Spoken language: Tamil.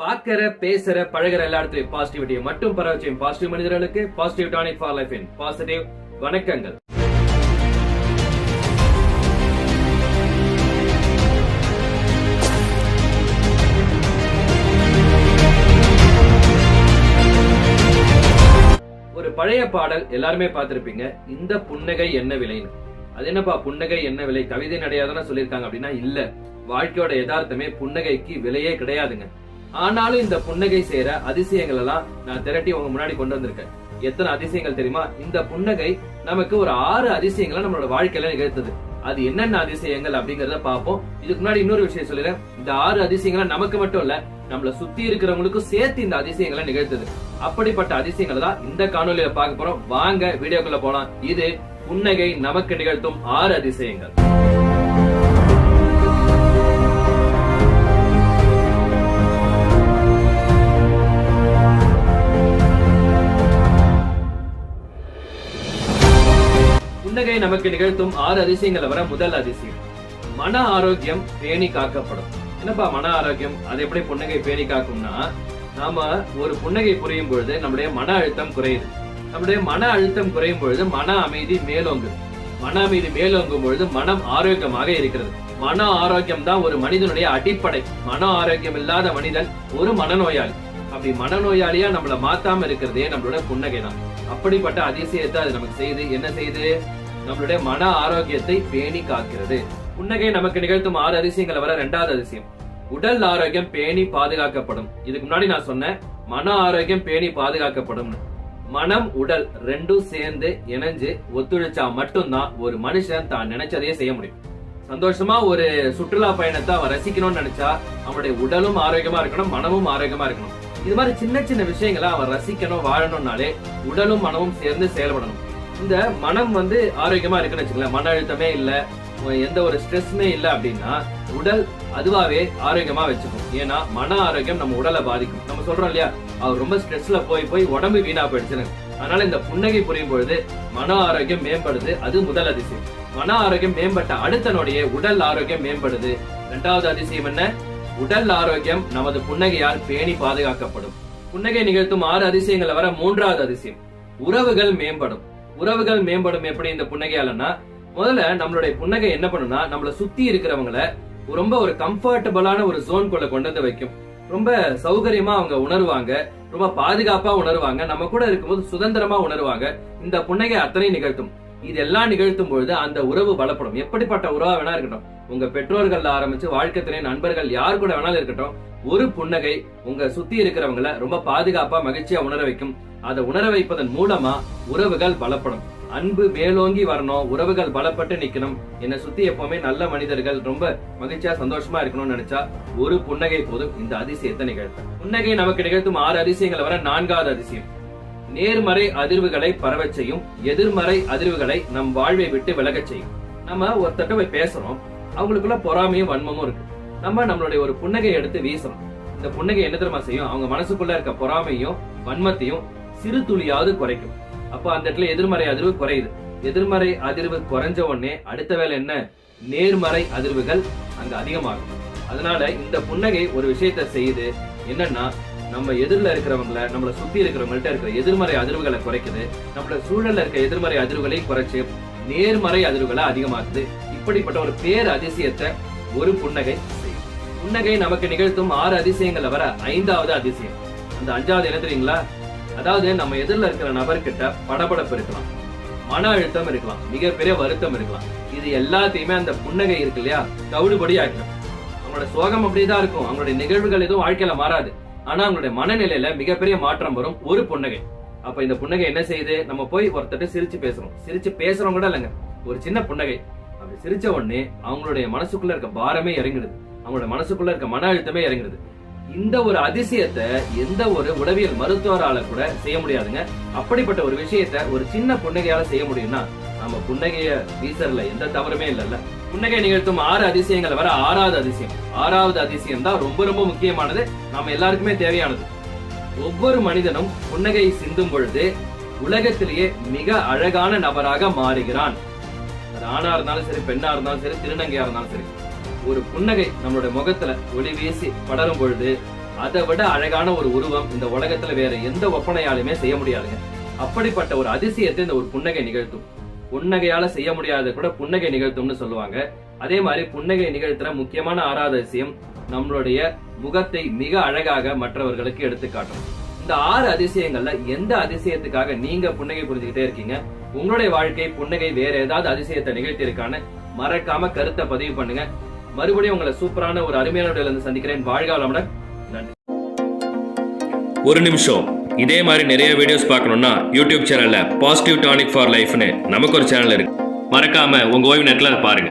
பார்க்கற பேசுற பழகுற எல்லா இடத்துலயும் பாசிட்டிவிட்டியை மட்டும் பரவ பாசிட்டிவ் மனிதர்களுக்கு positive tonic for life in positive வணக்கங்கள். ஒரு பழைய பாடல் எல்லாருமே பார்த்திருப்பீங்க. இந்த புன்னகை என்ன விலைன்னு. அது என்னப்பா புன்னகை என்ன விலை? கவிதை நடையாதான சொல்லியிருக்காங்க அப்படின்னா இல்ல. வாழ்க்கையோட யதார்த்தமே புன்னகைக்கு விலையே கிடையாதுங்க. ஆனாலும் இந்த புன்னகை செய்யற அதிசயங்கள் எல்லாம் நான் திரட்டி உங்க முன்னாடி கொண்டு வந்திருக்கேன். எத்தனை அதிசயங்கள் தெரியுமா? இந்த புன்னகை நமக்கு ஒரு ஆறு அதிசயங்களை நம்மளோட வாழ்க்கையில நிகழ்த்தது. அது என்னென்ன அதிசயங்கள் அப்படிங்கறத பார்ப்போம். இதுக்கு முன்னாடி இன்னொரு விஷயம் சொல்லிடுறேன். இந்த ஆறு அதிசயங்களை நமக்கு மட்டும் இல்ல நம்மள சுத்தி இருக்கிறவங்களுக்கும் சேர்த்து இந்த அதிசயங்களை நிகழ்த்தது. அப்படிப்பட்ட அதிசயங்களை தான் இந்த காணொலியில பார்க்க போறோம். வாங்க வீடியோக்குள்ள போலாம். இது புன்னகை நமக்கு நிகழ்த்தும் ஆறு அதிசயங்கள். புன்னகை நமக்கு நிகழ்த்தும் ஆறு அதிசயங்களை வர முதல் அதிசயம். மன ஆரோக்கியம் பேணி காக்கப்படும். என்னப்பா மன ஆரோக்கியம்? அது எப்படி புன்னகை பேணி காக்கும்னா நாம ஒரு புன்னகை புரியும் பொழுது நம்முடைய மன அழுத்தம் குறையுது. நம்முடைய மன அழுத்தம் குறையும் பொழுது மன அமைதி மேலோங்கு மன அமைதி மேலோங்கும் பொழுது மனம் ஆரோக்கியமாக இருக்கிறது. மன ஆரோக்கியம் தான் ஒரு மனிதனுடைய அடிப்படை. மன ஆரோக்கியம் இல்லாத மனிதன் ஒரு மனநோயாளி. அப்படி மனநோயாளியா நம்மள மாத்தாம இருக்கிறதே நம்மளோட புன்னகை தான் அப்படிப்பட்ட அதிசயத்தை அது நமக்கு செய்து என்ன செய்து? நம்மளுடைய மன ஆரோக்கியத்தை பேணி காக்கிறது. புன்னகை நமக்கு நிகழ்த்தும் ஆறு அதிசயங்களை வர ரெண்டாவது அதிசயம். உடல் ஆரோக்கியம் பேணி பாதுகாக்கப்படும். இதுக்கு முன்னாடி நான் சொன்னேன் மன ஆரோக்கியம் பேணி பாதுகாக்கப்படும். மனம் உடல் ரெண்டும் சேர்ந்து இணைஞ்சு ஒத்துழைச்சா மட்டும்தான் ஒரு மனுஷன் தான் நினைச்சதையே செய்ய முடியும். சந்தோஷமா ஒரு சுற்றுலா பயணத்தை அவன் ரசிக்கணும்னு நினைச்சா அவனுடைய உடலும் ஆரோக்கியமா இருக்கணும் மனமும் ஆரோக்கியமா இருக்கணும். இது மாதிரி சின்ன சின்ன விஷயங்களை அவன் ரசிக்கணும் வாழணும்னாலே உடலும் மனமும் சேர்ந்து செயல்படணும். இந்த மனம் வந்து ஆரோக்கியமா இருக்குன்னு வச்சுக்கலாம் மன அழுத்தமே இல்ல எந்த ஒரு ஸ்ட்ரெஸ்மே இல்ல அப்படின்னா உடல் அதுவாவே ஆரோக்கியமா வச்சுக்கும். ஏன்னா மன ஆரோக்கியம் நம்ம உடலை பாதிக்கும். நம்ம சொல்றோம் இல்லையா? அவர் ரொம்ப ஸ்ட்ரெஸ்ல போய் போய் உடம்பு வீணா போயிடுச்சுன்னு. அதனால இந்த புன்னகை புரியும் பொழுது மன ஆரோக்கியம் மேம்படுது அது முதல் அதிசயம். மன ஆரோக்கியம் மேம்பட்ட அடுத்த நொடியே உடல் ஆரோக்கியம் மேம்படுது. இரண்டாவது அதிசயம் என்ன? உடல் ஆரோக்கியம் நமது புன்னகையால் பேணி பாதுகாக்கப்படும். புன்னகை நிகழ்த்தும் ஆறு அதிசயங்களை வர மூன்றாவது அதிசயம். உறவுகள் மேம்படும். உறவுகள் மேம்படும் எப்படி இந்த புன்னகையாலன்னா முதல்ல நம்மளுடைய புன்னகை என்ன பண்ணும்னா நம்மள சுத்தி இருக்கிறவங்கள ரொம்ப ஒரு கம்ஃபர்டபுளான ஒரு ஜோன்குள்ள கொண்டு வந்து வைக்கும். ரொம்ப சௌகரியமா அவங்க உணர்வாங்க ரொம்ப பாதுகாப்பா உணர்வாங்க நம்ம கூட இருக்கும்போது சுதந்திரமா உணர்வாங்க. இந்த புன்னகை அத்தனை நிகழ்த்தும். இதெல்லாம் நிகழ்த்தும் பொழுது அந்த உறவு பலப்படும். எப்படிப்பட்ட உறவா வேணா இருக்கட்டும். உங்க பெற்றோர்கள்ல ஆரம்பிச்சு வாழ்க்கை துணை நண்பர்கள் யார் கூட வேணாலும் இருக்கட்டும். ஒரு புன்னகை உங்க சுத்தி இருக்கிறவங்கள ரொம்ப பாதுகாப்பா மகிழ்ச்சியா உணர வைக்கும். அதை உணர வைப்பதன் மூலமா உறவுகள் பலப்படும். அன்பு மேலோங்கி வரணும் உறவுகள் பலப்பட்டு நிக்கணும். என்னை சுத்தி எப்பவுமே நல்ல மனிதர்கள் ரொம்ப மகிழ்ச்சியா சந்தோஷமா இருக்கணும்னு நினைச்சா ஒரு புன்னகை போதும். இந்த அதிசயத்தை நிகழ்த்தும். புன்னகை நமக்கு நிகழ்த்தும் ஆறு அதிசயங்களை வர நான்காவது அதிசயம். நேர்மறை அதிர்வுகளை பரவச் செய்யும் எதிர்மறை அதிர்வுகளை நம் வாழ்வை விட்டு விலகச் செய்யும். நம்ம ஒருத்தட்ட போய் பேசுறோம் அவங்களுக்குள்ள பொறாமையும் வன்மமும் இருக்கு. நம்ம நம்மளுடைய ஒரு புன்னகை எடுத்து வீசணும் இந்த புன்னகை என்ன தெரியுமா செய்யும்? அவங்க மனசுக்குள்ள இருக்க பொறாமையும் வன்மத்தையும் சிறு துளியாவது குறைக்கும். அப்ப அந்த இடத்துல எதிர்மறை அதிர்வு குறையுது. எதிர்மறை அதிர்வு குறைஞ்ச உடனே அடுத்த வேலை என்ன? நேர்மறை அதிர்வுகள் அங்க அதிகமாகும். அதனால இந்த புன்னகை ஒரு விஷயத்த செய்யுது. என்னன்னா நம்ம எதிரில் இருக்கிறவங்கள நம்மளை சுத்தி இருக்கிறவங்கள்ட்ட இருக்கிற எதிர்மறை அதிர்வுகளை குறைக்குது. நம்மள சூழல்ல இருக்க எதிர்மறை அதிர்வுகளை குறைச்சு நேர்மறை அதிர்வுகளை அதிகமாக்குது. இப்படிப்பட்ட ஒரு பேர் அதிசயத்தை ஒரு புன்னகை செய்யும். புன்னகை நமக்கு நிகழ்த்தும் ஆறு அதிசயங்களை வர ஐந்தாவது அதிசயம். அந்த அஞ்சாவது என்ன தெரியுங்களா? அதாவது நம்ம எதிரில் இருக்கிற நபர்கிட்ட படபடப்பு இருக்கலாம். மன அழுத்தம் இருக்கலாம். மிகப்பெரிய வருத்தம் இருக்கலாம். இது எல்லாத்தையுமே அந்த புன்னகை இருக்கு இல்லையா? தவிடுபடி ஆகிடும் அவங்களோட சோகம் அப்படிதான் இருக்கும். அவங்களுடைய நிகழ்வுகள் எதுவும் வாழ்க்கையில மாறாது. ஆனா அவங்களுடைய மனநிலையில மிகப்பெரிய மாற்றம் வரும் ஒரு புன்னகை. அப்ப இந்த புன்னகை என்ன செய்யுது? நம்ம போய் ஒருத்தட்ட சிரிச்சு பேசுறோம். சிரிச்சு பேசுறோம் கூட இல்லைங்க. ஒரு சின்ன புன்னகை. அப்படி சிரிச்ச உடனே அவங்களுடைய மனசுக்குள்ள இருக்க பாரமே இறங்கிடுது. அவங்களோட மனசுக்குள்ள இருக்க மன அழுத்தமே இறங்கிடுது. இந்த ஒரு அதிசயத்தை எந்த ஒரு உளவியல் மருத்துவரால கூட செய்ய முடியாதுங்க. அப்படிப்பட்ட ஒரு விஷயத்த ஒரு சின்ன புன்னகையால செய்ய முடியும்னா நம்ம புன்னகைய வீசர்ல எந்த தவறுமே இல்லைல்ல. புன்னகை நிகழ்த்தும் ஆறு அதிசயங்கள் வர ஆறாவது அதிசயம். ஆறாவது அதிசயம் தான் ரொம்ப ரொம்ப முக்கியமானது. நம்ம எல்லாருக்குமே தேவையானது. ஒவ்வொரு மனிதனும் புன்னகை சிந்தும் பொழுது உலகத்திலேயே மிக அழகான நபராக மாறுகிறான். அது ஆணா இருந்தாலும் சரி பெண்ணா இருந்தாலும் சரி திருநங்கையா இருந்தாலும் சரி. ஒரு புன்னகை நம்மளுடைய முகத்துல ஒளி வீசி படரும் பொழுது அதை விட அழகான ஒரு உருவம் இந்த உலகத்துல வேற எந்த ஒப்பனையாலுமே செய்ய முடியாதுங்க. அப்படிப்பட்ட ஒரு அதிசயத்தை இந்த ஒரு புன்னகை நிகழ்த்தும். புன்னகையால செய்ய முடியாத கூட புன்னகை நிகழ்த்தும்னு சொல்லுவாங்க. அதே மாதிரி புன்னகை நிகழ்த்துற முக்கியமான ஆறாவது அதிசயம் நம்மளுடைய முகத்தை மிக அழகாக மற்றவர்களுக்கு எடுத்துக்காட்டும் இந்த ஆறு அதிசயங்கள்ல எந்த அதிசயத்துக்காக நீங்க புன்னகை புரிஞ்சுக்கிட்டே இருக்கீங்க? உங்களுடைய வாழ்க்கை புன்னகை வேற ஏதாவது அதிசயத்தை நிகழ்த்தியிருக்கான்னு மறக்காம கருத்தை பதிவு பண்ணுங்க. மறுபடியும் உங்களை சூப்பரான ஒரு அருமையான சந்திக்கிறேன். வாழ்க வளமுடன். நன்றி. ஒரு நிமிஷம். இதே மாதிரி நிறைய வீடியோஸ் பார்க்கணும்னா யூடியூப் சேனலில் பாசிட்டிவ் டானிக் ஃபார் லைஃப்னு நமக்கு ஒரு சேனல் இருக்கு. மறக்காம உங்க ஓய்வு நேரத்தில் அதை பாருங்க.